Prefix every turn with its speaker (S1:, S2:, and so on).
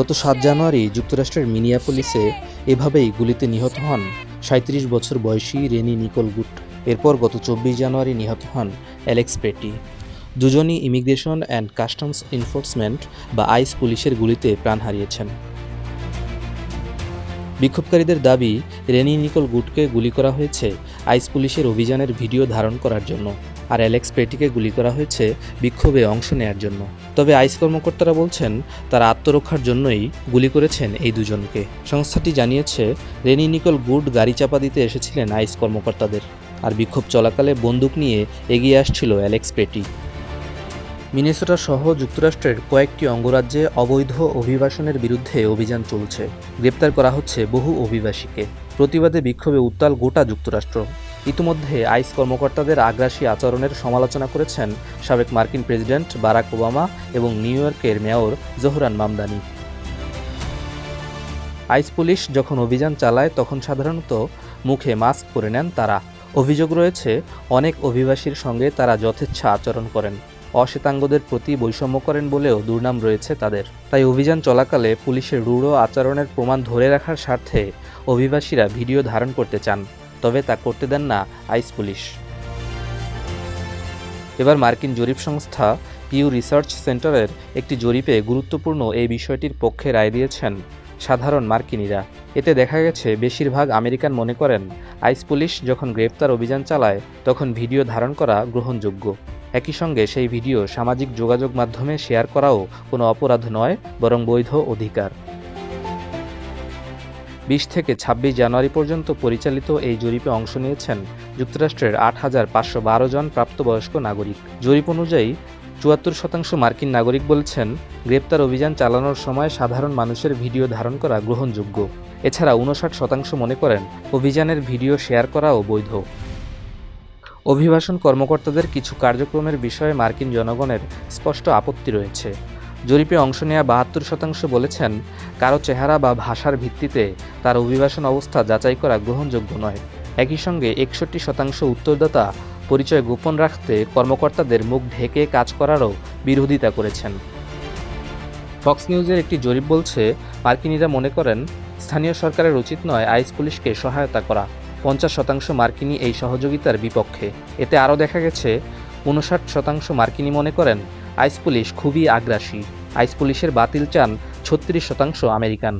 S1: গত সাত জানুয়ারি যুক্তরাষ্ট্রের মিনিয়াপোলিসে এভাবেই গুলিতে নিহত হন সাঁত্রিশ বছর বয়সী রেনি নিকোল গুট। এরপর গত চব্বিশ জানুয়ারি নিহত হন অ্যালেক্স পেটি দুজনই ইমিগ্রেশন অ্যান্ড কাস্টমস এনফোর্সমেন্ট বা আইস পুলিশের গুলিতে প্রাণ হারিয়েছেন। বিক্ষোভকারীদের দাবি, রেনি নিকোল গুটকে গুলি করা হয়েছে আইস পুলিশের অভিযানের ভিডিও ধারণ করার জন্য আর অ্যালেক্স পেটিকে গুলি করা হয়েছে বিক্ষোভে অংশ নেয়ার জন্য। তবে আইস কর্মকর্তারা বলছেন, তারা আত্মরক্ষার জন্যই গুলি করেছেন এই দুজনকে। সংস্থাটি জানিয়েছে, রেনি নিকোল গুড গাড়ি চাপা দিতে এসেছিলেন আইস কর্মকর্তাদের। আর বিক্ষোভ চলাকালে বন্দুক নিয়ে এগিয়ে আসছিল অ্যালেক্স পেটি। মিনেসোটা সহ যুক্তরাষ্ট্রের কয়েকটি অঙ্গরাজ্যে অবৈধ অভিবাসনের বিরুদ্ধে অভিযান চলছে। গ্রেপ্তার করা হচ্ছে বহু অভিবাসীকে। প্রতিবাদে বিক্ষোভে উত্তাল গোটা যুক্তরাষ্ট্র। ইতিমধ্যে আইস কর্মকর্তাদের আগ্রাসী আচরণের সমালোচনা করেছেন সাবেক মার্কিন প্রেসিডেন্ট বারাক ওবামা এবং নিউ ইয়র্কের mayor Zohran Mamdani. ICE police যখন অভিযান চালায়, তখন সাধারণত মুখে মাস্ক পরে নেন তারা। অভিযোগ রয়েছে, অনেক অভিবাসীর সঙ্গে তারা যথেচ্ছা আচরণ করেন। অশ্বেতাঙ্গদের প্রতি বৈষম্য করেন বলেও দুর্নাম রয়েছে তাদের। তাই অভিযান চলাকালে পুলিশের রূঢ় আচরণের প্রমাণ ধরে রাখার স্বার্থে অভিবাসীরা ভিডিও ধারণ করতে চান, তবে তা করতে দেন না আইস পুলিশ। এবার মার্কিন জরিপ সংস্থা পিউ রিসার্চ সেন্টারের একটি জরিপে গুরুত্বপূর্ণ এই বিষয়টির পক্ষে রায় দিয়েছেন সাধারণ মার্কিনীরা। এতে দেখা গেছে, বেশিরভাগ আমেরিকান মনে করেন, আইস পুলিশ যখন গ্রেপ্তার অভিযান চালায়, তখন ভিডিও ধারণ করা গ্রহণযোগ্য। একই সঙ্গে সেই ভিডিও সামাজিক যোগাযোগ মাধ্যমে শেয়ার করাও কোনো অপরাধ নয়, বরং বৈধ অধিকার। বিশ থেকে ছাব্বিশ জানুয়ারি পর্যন্ত পরিচালিত এই জরিপে অংশ নিয়েছেন যুক্তরাষ্ট্রের আট হাজার পাঁচশো বারো জন প্রাপ্তবয়স্ক নাগরিক। জরিপ অনুযায়ী, চুয়াত্তর শতাংশ মার্কিন নাগরিক বলছেন, গ্রেপ্তার অভিযান চালানোর সময় সাধারণ মানুষের ভিডিও ধারণ করা গ্রহণযোগ্য। এছাড়া উনষাট শতাংশ মনে করেন, অভিযানের ভিডিও শেয়ার করাও বৈধ। অভিবাসন কর্মকর্তাদের কিছু কার্যক্রমের বিষয়ে মার্কিন জনগণের স্পষ্ট আপত্তি রয়েছে। জরিপে অংশ নেওয়া বাহাত্তর শতাংশ বলেছেন, কারও চেহারা বা ভাষার ভিত্তিতে তার অভিবাসন অবস্থা যাচাই করা গ্রহণযোগ্য নয়। একই সঙ্গে একষট্টি শতাংশ উত্তরদাতা পরিচয় গোপন রাখতে কর্মকর্তাদের মুখ ঢেকে কাজ করারও বিরোধিতা করেছেন। ফক্স নিউজের একটি জরিপ বলছে, মার্কিনীরা মনে করেন, স্থানীয় সরকারের উচিত নয় আইস পুলিশকে সহায়তা করা। পঞ্চাশ শতাংশ মার্কিনী এই সহযোগিতার বিপক্ষে। এতে আরও দেখা গেছে, উনষাট শতাংশ মার্কিনী মনে করেন, আইস পুলিশ খুবই আগ্রাসী। আইস পুলিশের বাতিল চান ছত্রিশ শতাংশ আমেরিকান।